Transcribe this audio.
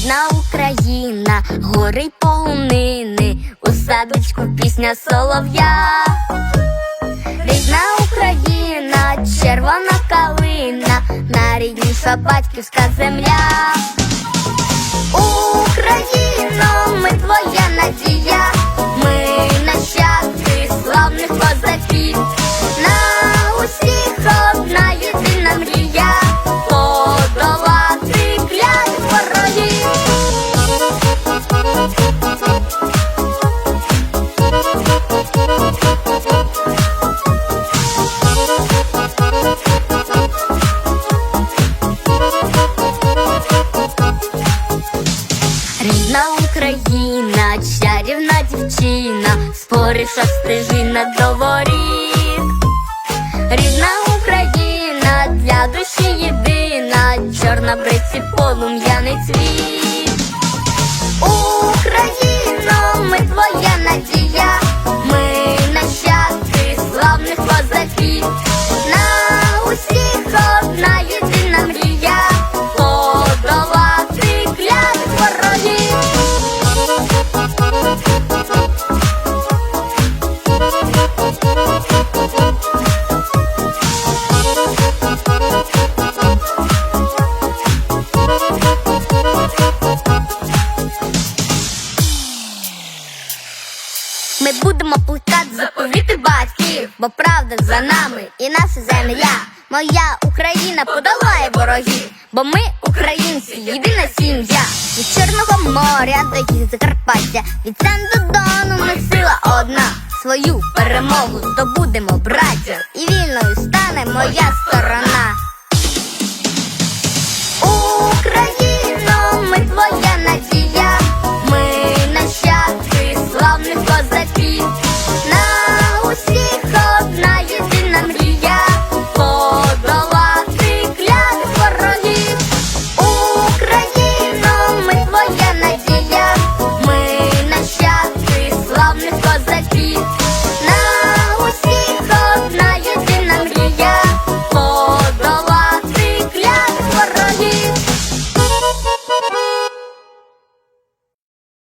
Рідна Україна, гори полонини, у садочку пісня солов'я. Рідна Україна, червона калина, найрідніша батьківська земля. Україна, чарівна дівчина, спориша стежина до воріт. Рідна Україна, для душі єдина, чорна бриці полум'яний цвіт. Ми будемо плекати заповіти батьків, бо правда за нами і наша земля. Моя Україна подолає ворогів, бо ми українці, єдина сім'я. Від Чорного моря до Закарпаття, від Сан до Дону ми сила одна. Свою перемогу здобудемо, браття, і вільною стане моя сторона.